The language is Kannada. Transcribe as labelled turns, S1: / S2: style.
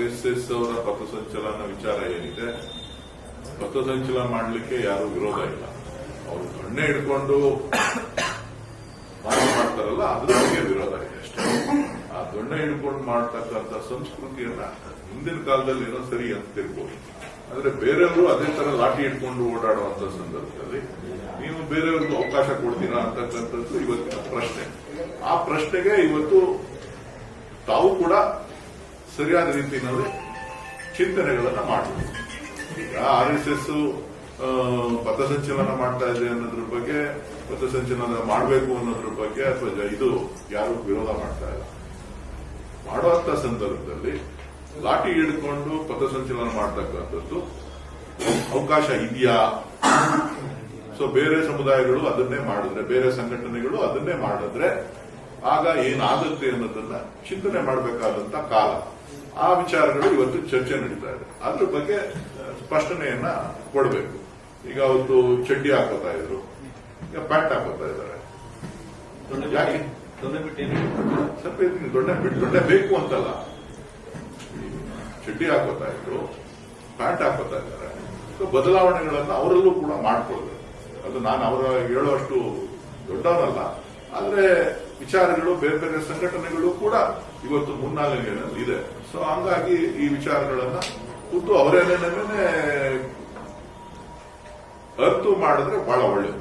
S1: ಎಸ್ ಎಸ್ ಅವರ ಪಥಸಂಚಲನ ವಿಚಾರ ಏನಿದೆ ಪಥಸಂಚಲನ ಮಾಡಲಿಕ್ಕೆ ಯಾರು ವಿರೋಧ ಇಲ್ಲ. ಅವರು ಕಣ್ಣೆ ಹಿಡ್ಕೊಂಡು ಮಾಡ್ತಾರಲ್ಲ ಅದ್ರ ಬಗ್ಗೆ ವಿರೋಧ ಇದೆ ಅಷ್ಟೇ. ಆ ದೊಣ್ಣೆ ಹಿಡ್ಕೊಂಡು ಮಾಡ್ತಕ್ಕಂಥ ಸಂಸ್ಕೃತಿಯನ್ನ ಹಿಂದಿನ ಕಾಲದಲ್ಲಿ ಏನೋ ಸರಿ ಅಂತ ತಿಳ್ಬೋದು ಆದ್ರೆ ಬೇರೆಯವರು ಅದೇ ತರ ಲಾಠಿ ಹಿಡ್ಕೊಂಡು ಓಡಾಡುವಂತ ಸಂದರ್ಭದಲ್ಲಿ ನೀವು ಬೇರೆಯವ್ರಿಗೂ ಅವಕಾಶ ಕೊಡ್ತೀರಾ ಅಂತಕ್ಕಂಥದ್ದು ಇವತ್ತಿನ ಪ್ರಶ್ನೆ. ಆ ಪ್ರಶ್ನೆಗೆ ಇವತ್ತು ತಾವು ಕೂಡ ಸರಿಯಾದ ರೀತಿಯಲ್ಲಿ ಚಿಂತನೆಗಳನ್ನ ಮಾಡಬೇಕು ಈಗ ಆರ್ ಎಸ್ ಎಸ್ ಪಥಸಂಚಲನ ಮಾಡ್ತಾ ಇದೆ ಅನ್ನೋದ್ರ ಬಗ್ಗೆ, ಪಥಸಂಚಲನ ಮಾಡಬೇಕು ಅನ್ನೋದ್ರ ಬಗ್ಗೆ ಅಥವಾ ಇದು ಯಾರು ವಿರೋಧ ಮಾಡ್ತಾ ಇಲ್ಲ. ಮಾಡುವಂತ ಸಂದರ್ಭದಲ್ಲಿ ಲಾಠಿ ಹಿಡ್ಕೊಂಡು ಪಥಸಂಚಲನ ಮಾಡ್ತಕ್ಕಂಥದ್ದು ಅವಕಾಶ ಇದೆಯಾ? ಸೊ ಬೇರೆ ಸಮುದಾಯಗಳು ಅದನ್ನೇ ಮಾಡಿದ್ರೆ, ಬೇರೆ ಸಂಘಟನೆಗಳು ಅದನ್ನೇ ಮಾಡಿದ್ರೆ ಆಗ ಏನಾಗುತ್ತೆ ಅನ್ನೋದನ್ನ ಚಿಂತನೆ ಮಾಡಬೇಕಾದಂತ ಕಾಲ. ಆ ವಿಚಾರಗಳು ಇವತ್ತು ಚರ್ಚೆ ನಡೀತಾ ಇದೆ. ಅದ್ರ ಬಗ್ಗೆ ಸ್ಪಷ್ಟನೆಯನ್ನ ಕೊಡಬೇಕು. ಈಗ ಅವತ್ತು ಚಡ್ಡಿ ಹಾಕೋತಾ ಇದ್ರು. ಈಗ ಪ್ಯಾಂಟ್ ಹಾಕೋತಾ ಇದ್ದಾರೆ. ಯಾಕೆ? ಸ್ವಲ್ಪ ದೊಡ್ಡ ಬಿಟ್ಟು ದೊಡ್ಡ ಬೇಕು ಅಂತಲ್ಲ. ಚಡ್ಡಿ ಹಾಕೋತಾ ಇದ್ರು ಪ್ಯಾಂಟ್ ಹಾಕೋತಾ ಇದ್ದಾರೆ. ಸೊ ಬದಲಾವಣೆಗಳನ್ನ ಅವರಲ್ಲೂ ಕೂಡ ಮಾಡ್ಕೊಳ್ಬೇಕು. ಅದು ನಾನು ಅವರ ಹೇಳುವಷ್ಟು ದೊಡ್ಡವನಲ್ಲ. ಆದ್ರೆ ವಿಚಾರಗಳು ಬೇರೆ ಬೇರೆ ಸಂಘಟನೆಗಳು ಕೂಡ ಇವತ್ತು ಮುನ್ನೆಲೆಯಲ್ಲಿ ಇದೆ. ಸೊ ಹಂಗಾಗಿ ಈ ವಿಚಾರಗಳನ್ನ ಕೂತು ಅವರೇನೇನೇ ಅರ್ತು ಮಾಡಿದ್ರೆ ಬಹಳ ಒಳ್ಳೆಯದು